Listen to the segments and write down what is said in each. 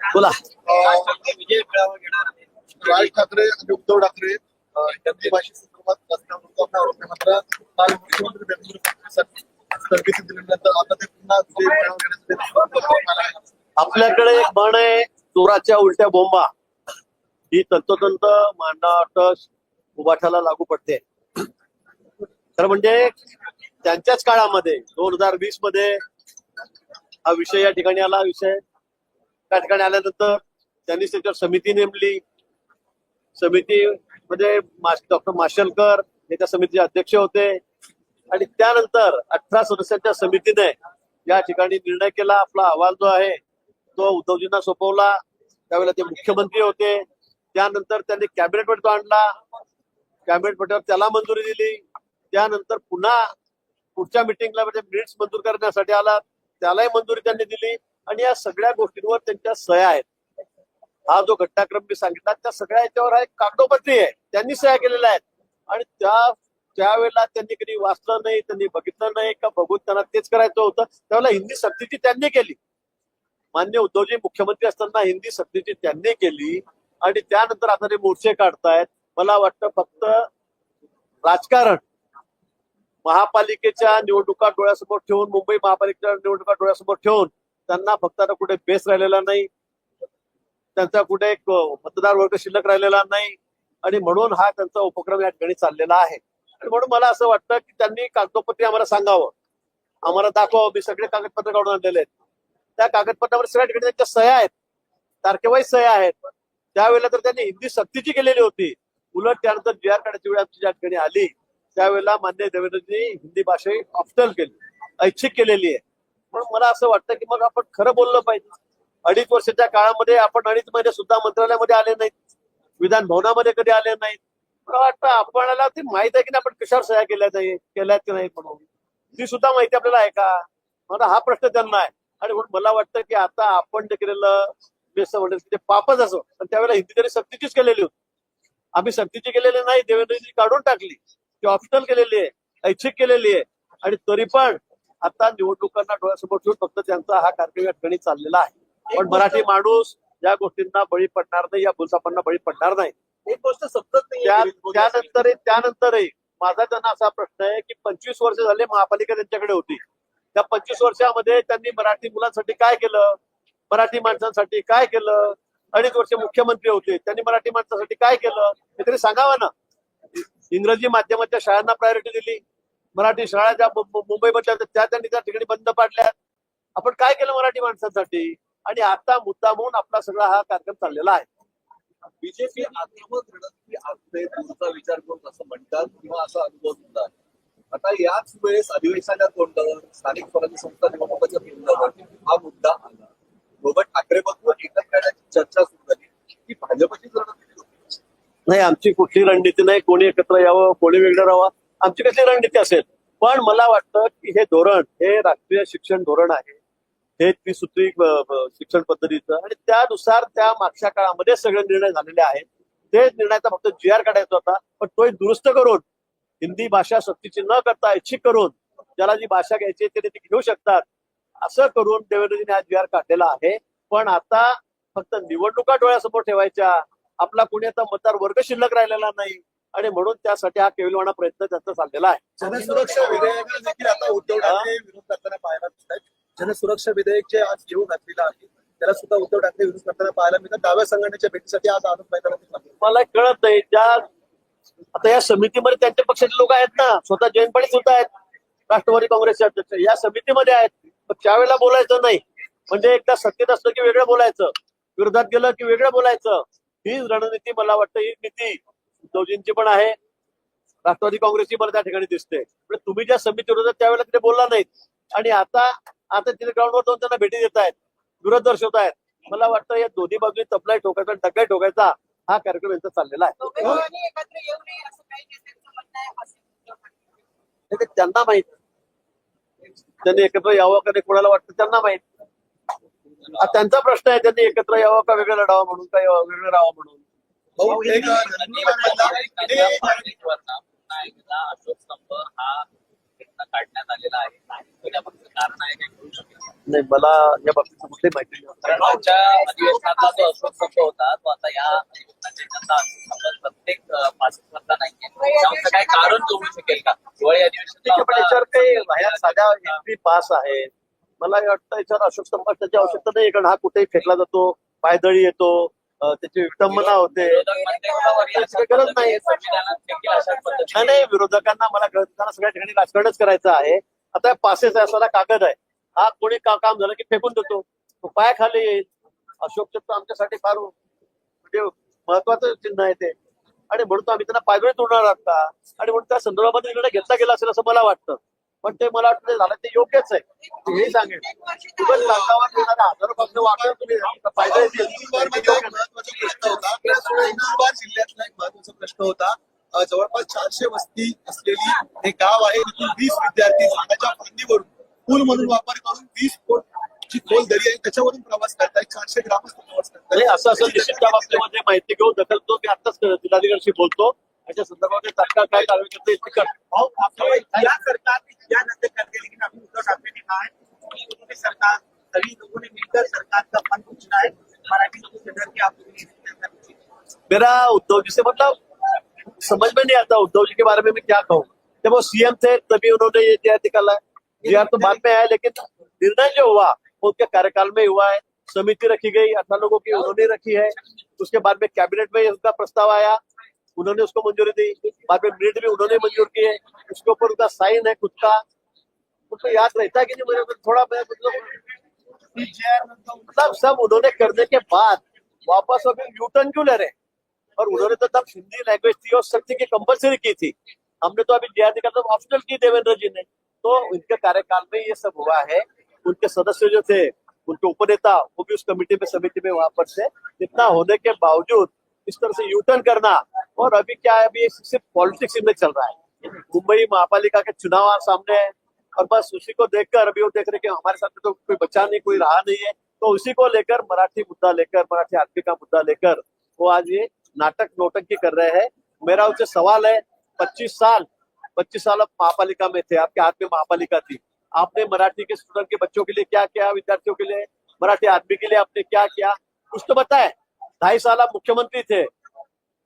बोला. विजय मेळावा घेणार आहे. राज ठाकरे आणि उद्धव ठाकरे हिंदी. मात्र काल मुख्यमंत्री देवेंद्र फडणवीसांनी स्थगिती दिल्यानंतर आता ते पुन्हा आपल्याकडे एक म्हण आहे चोराच्या उलट्या बोंबा. ही तंतोतंत मांडावट उभाठाला लागू पडते. तर म्हणजे त्यांच्याच काळामध्ये दोन हजार वीसमध्ये हा विषय या ठिकाणी आला. विषय त्या ठिकाणी आल्यानंतर त्यांनी त्याच्यावर समिती नेमली. समिती म्हणजे डॉक्टर माशेलकर हे त्या समितीचे अध्यक्ष होते. आणि त्यानंतर अठरा सदस्यांच्या समितीने या ठिकाणी निर्णय केला. आपला अहवाल जो आहे तो उद्धवजींना सोपवला. त्यावेळेला ते मुख्यमंत्री होते. त्यानंतर त्यांनी कॅबिनेट तो आणला. कॅबिनेट पटावर त्याला मंजुरी दिली. त्यानंतर पुन्हा पुढच्या मिटिंगला म्हणजे मिनिट्स मंजूर करण्यासाठी आला. त्यालाही मंजुरी त्यांनी दिली. आणि या सगळ्या गोष्टींवर त्यांच्या सह्या आहेत. हा जो घटनाक्रम मी सांगितला त्या सगळ्या याच्यावर हा एक कागदोपत्री आहे. त्यांनी सह्या केलेल्या आहेत. आणि त्या त्यावेळेला त्यांनी कधी वाचलं नाही त्यांनी बघितलं नाही का बघून त्यांना तेच करायचं होतं. त्यावेळेला हिंदी सक्तीची त्यांनी केली. मान्य उद्धवजी मुख्यमंत्री असताना हिंदी सक्तीची त्यांनी केली. आणि त्यानंतर आता ते मोर्चे काढतायत. मला वाटतं फक्त राजकारण महापालिकेच्या निवडणुका डोळ्यासमोर ठेवून मुंबई महापालिकेच्या निवडणुका डोळ्यासमोर ठेवून त्यांना फक्त कुठे बेस राहिलेला नाही. त्यांचा कुठे एक मतदार वर्ग शिल्लक राहिलेला नाही. आणि म्हणून हा त्यांचा उपक्रम या ठिकाणी चाललेला आहे. आणि म्हणून मला असं वाटतं की त्यांनी कागदोपत्री आम्हाला सांगावं. आम्हाला दाखवावं. मी सगळे कागदपत्र काढून आणलेले आहेत. त्या कागदपत्रावर सगळ्या ठिकाणी त्यांच्या सह्या आहेत. तारखेवाईज सह्या आहेत. त्यावेळेला तर त्यांनी हिंदी सक्तीची केलेली होती. उलट त्यानंतर जी आर काढायची वेळ आमची ज्या ठिकाणी आली त्यावेळेला मान्य देवेंद्रजी हिंदी भाषा ऑप्शनल केली ऐच्छिक केलेली आहे. म्हणून मला असं वाटतं की मग आपण खरं बोललं पाहिजे. अडीच वर्षाच्या काळामध्ये आपण अडीच महिने सुद्धा मंत्रालयामध्ये आले नाहीत. विधान भवनामध्ये कधी आले नाहीत. मला वाटतं आपल्याला ते माहीत आहे की नाही आपण कशावर सह्या केल्या नाही केल्यात की नाही म्हणून. ती सुद्धा माहिती आपल्याला आहे का? मला हा प्रश्न त्यांना आहे. आणि म्हणून मला वाटतं की आता आपण जे केलेलं मी असं म्हणेल की ते पापच असो. पण त्यावेळेला हिंदी तरी सक्तीचीच केलेली होती. आम्ही सक्तीची केलेली नाही देवेंद्रजी काढून टाकली. ती ऑप्शनल केलेली आहे ऐच्छिक केलेली आहे. आणि तरी पण आता निवडणुकांना डोळ्यासमोर ठेवून फक्त त्यांचा हा कार्यक्रम या ठिकाणी चाललेला आहे. पण मराठी माणूस या गोष्टींना बळी पडणार नाही या भूलसापांना बळी पडणार नाही. एक गोष्ट समजत नाही त्या- त्यानंतरही त्यानंतरही माझा त्यांना असा प्रश्न आहे की पंचवीस वर्ष झाले महापालिका त्यांच्याकडे होती. त्या पंचवीस वर्षामध्ये त्यांनी मराठी मुलांसाठी काय केलं? मराठी माणसांसाठी काय केलं? अडीच वर्ष मुख्यमंत्री होते. त्यांनी मराठी माणसासाठी काय केलं? हे तरी सांगावं ना. इंग्रजी माध्यमाच्या शाळांना प्रायोरिटी दिली. मराठी शाळा ज्या मुंबईमधल्या त्या त्यांनी त्या ठिकाणी बंद पाडल्या. आपण काय केलं मराठी माणसांसाठी? आणि आता मुद्दा म्हणून आपला सगळा हा कार्यक्रम चाललेला आहे. बीजेपी आक्रमक रणनीती आखते दूरचा विचार करून असं म्हणतात किंवा असा अनुभव सुद्धा. आता याच वेळेस अधिवेशनात कोणतं? स्थानिक स्वराज्य संस्था निवडणुकाच्या केंद्रावर हा मुद्दा आला. रोबर्ट ठाकरे बरोबर एकत्र येण्याची चर्चा सुरू झाली की भाजपची रणनीती नाही आमची कुठली रणनीती नाही कोणी एकत्र यावं कोणी वेगळं राहावं. आमची कसली रणनीती असेल? पण मला वाटतं की हे धोरण हे राष्ट्रीय शिक्षण धोरण आहे. हे त्रिसूत्री शिक्षण पद्धतीचं आणि त्यानुसार त्या मागच्या काळामध्ये सगळे निर्णय झालेले आहेत. ते निर्णयाचा फक्त जी आर काढायचा होता पण तोही दुरुस्त करून हिंदी भाषा सक्तीची न करता इच्छिक करून ज्याला जी भाषा घ्यायची आहे ते घेऊ शकतात. असं करून देवेंद्रजीने हा जी आर काढलेला आहे. पण आता फक्त निवडणुका डोळ्यासमोर ठेवायच्या. आपला कोणी आता मतदार वर्ग शिल्लक राहिलेला नाही. आणि म्हणून त्यासाठी हा केविलवाणा प्रयत्न त्यांचा चाललेला आहे. जनसुरक्षा विधेयक देखील आता उद्धव ठाकरे विरोध करताना पाहायला मिळत आहेत जनसुरक्षा विधेयक जे आज येऊ घातलेलं आहे त्याला सुद्धा उद्धव ठाकरे विरोध करताना पाहायला मिळतात डाव्या संघटनेच्या भेटीसाठी आज आनंद मैदानात. मला कळत नाही ज्या आता या समितीमध्ये त्यांच्या पक्षाचे लोक आहेत ना स्वतः जयंत पाटील सुद्धा आहेत राष्ट्रवादी काँग्रेसचे अध्यक्ष या समितीमध्ये आहेत. पण त्यावेळेला बोलायचं नाही. म्हणजे एकदा सत्तेत असलं की वेगळं बोलायचं विरोधात गेलं की वेगळं बोलायचं. ही रणनीती मला वाटतं ही नीती उद्धवजींची पण आहे. राष्ट्रवादी काँग्रेसची मला त्या ठिकाणी दिसते. पण तुम्ही ज्या समिती होत्या त्यावेळेला तिथे बोलला नाहीत. आणि आता आता तिथे ग्राउंडवर जाऊन त्यांना भेटी देत आहेत. विरोध दर्शवत आहेत. मला वाटतं या दोन्ही बाजूनी तपलाय ठोकायचा आणि टकाय ठोकायचा हा कार्यक्रम यांचा चाललेला आहे. त्यांना माहीत. त्यांनी एकत्र यावं का नाही कोणाला वाटतं त्यांना माहीत. त्यांचा प्रश्न आहे त्यांनी एकत्र यावं का वेगळं लढावं म्हणून का यावं, वेगळं राहावं म्हणून. अशोक स्तंभ हा काढण्यात आलेला आहे. कारण आहे काय करू शकेल नाही. मला या बाबतीत कुठली माहिती नाही. कारण मागच्या अधिवेशनातला जो अशोक स्तंभ होता तो आता या प्रत्येक नाहीये त्याचं काय कारण जोडू शकेल का? काही ह्या साध्या एंट्री पास आहे मला हे वाटतं याच्यावर अशोक स्तंभात त्याची आवश्यकता नाही कारण हा कुठेही फेकला जातो पायदळी येतो त्याची विटंबना होते. गरज नाही. नाही, विरोधकांना मला विरोधकांना सगळ्या ठिकाणी राजकारणच करायचं आहे. आता पासेस आहे असा कागद आहे. हा कोणी का काम झालं की फेकून देतो. तो पाय खाली येईल. अशोक चक्र आमच्यासाठी फार म्हणजे महत्वाचं चिन्ह आहे ते. आणि म्हणून आम्ही त्यांना पायदळी तोडणार आता आणि म्हणून त्या संदर्भामध्ये निर्णय घेतला गेला असेल असं मला वाटतं. पण ते मला वाटतं झालं ते योग्यच आहे. हे सांगेन. उगाच कागदावर येणारा हजारो फक्त वापर तुम्ही दिली. नंदुरबारमध्ये एक महत्त्वाचा प्रश्न होता. नंदुरबार जिल्ह्यातला एक महत्त्वाचा प्रश्न होता. जवळपास चारशे वस्ती असलेली हे गाव आहे तिथून वीस विद्यार्थी झाडाच्या फांदीवरून पूल म्हणून वापर करून वीस फूट ची खोल दरी आहे. त्याच्यावरून प्रवास करतायत. चारशे ग्रामस्थ प्रवास नाही करतायत असं असं निश्चित त्या बाबतीमध्ये माहिती घेऊन दखल तो मी आताच जिल्हाधिकाऱ्यांशी बोलतो. त्याच्या संदर्भात तात्काळ काय कारवाई करतो. या सरकार ने किया नज़र करके लेकिन अभी उद्धव ठाकरे ने कहा है कि उन्होंने सरकार सभी लोगों ने मिलकर सरकार का फंड पूछना है मराठी लोगों से डर के आप लोगों मेरा उद्धव जी से मतलब समझ में नहीं आता उद्धव जी के बारे में मैं क्या कहूँ। जब वो सीएम थे तभी उन्होंने ये जी निकाला है। जी तो बाद में आया लेकिन निर्णय जो हुआ वो उनके कार्यकाल में हुआ है। समिति रखी गई अठारह लोगों की उन्होंने रखी है। उसके बाद में कैबिनेट में उनका प्रस्ताव आया। उन्होंने उसको मंजूरी दी। बाद में मिनट भी उन्होंने मंजूर किए। उसके ऊपर उनका साइन है खुद का। उनको याद रहता है कि नहीं, मुझे थोड़ा मैं मतलब मतलब सब उन्होंने करने के बाद वापस अभी यूटर्न क्यों ले रहे और उन्होंने तो तब हिंदी लैंग्वेज थी और शक्ति की कंपलसरी की थी। हमने तो अभी जिया निकाल ऑप्शनल की देवेंद्र जी ने। तो उनके कार्यकाल में ये सब हुआ है। उनके सदस्य जो थे, उनके उपनेता, वो भी उस कमेटी में, समिति में वहाँ पर थे इतना होने के बावजूद इस तरह से यूटर्न करना और अभी क्या है, अभी सिर्फ़ पॉलिटिक्स में चल रहा है। मुंबई महापालिका के चुनाव सामने है और बस उसी को देखकर, अभी वो देख रहे हैं कि हमारे साथ तो कोई बचा नहीं, कोई रहा नहीं है। तो उसी को लेकर, मराठी मुद्दा लेकर, मराठी आदमी का मुद्दा लेकर, वो आज ये नाटक नोटंकी कर रहे हैं। मेरा उनसे सवाल है, पच्चीस साल पच्चीस साल आप महापालिका में थे, आपके हाथ में महापालिका थी। आपने मराठी के स्टूडेंट के बच्चों के लिए क्या किया, विद्यार्थियों के लिए, मराठी आदमी के लिए आपने क्या किया? कुछ तो बताए। ढाई साल आप मुख्यमंत्री थे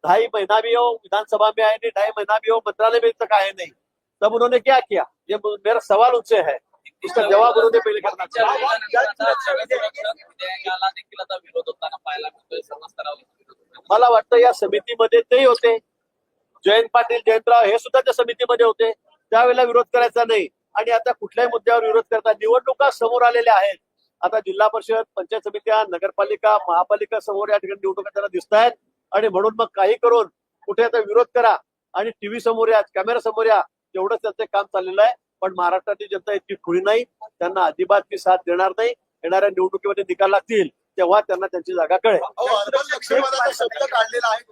ढाई महीना भी हो विधानसभा में आए नहीं ढाई महीना भी हो मंत्रालय में तक आए नहीं। तब उन्होंने क्या किया? ये मेरा सवाल उनसे है। इसका जवाब उन्होंने पहले करना. मला वाटतं या समितीमध्ये तेही होते. जयंत पाटील जयंतराव हे सुद्धा त्या समितीमध्ये होते. त्यावेळेला विरोध करायचा नाही. आणि आता कुठल्याही मुद्द्यावर विरोध करता निवडणुका समोर आलेल्या आहेत. आता जिल्हा परिषद पंचायत समित्या नगरपालिका महापालिका समोर या ठिकाणी निवडणुका त्यांना दिसत आहेत आणि म्हणून मग काही करून कुठे आता विरोध करा आणि टीव्ही समोर या कॅमेरा समोर या तेवढंच त्यांचं काम चाललेलं आहे. पण महाराष्ट्रातली जनता इतकी खुळी नाही त्यांना अजिबात ती साथ देणार नाही. येणाऱ्या निवडणुकीमध्ये निकाल लागतील तेव्हा त्यांना त्यांची जागा कळेल. शब्द काढलेला आहे.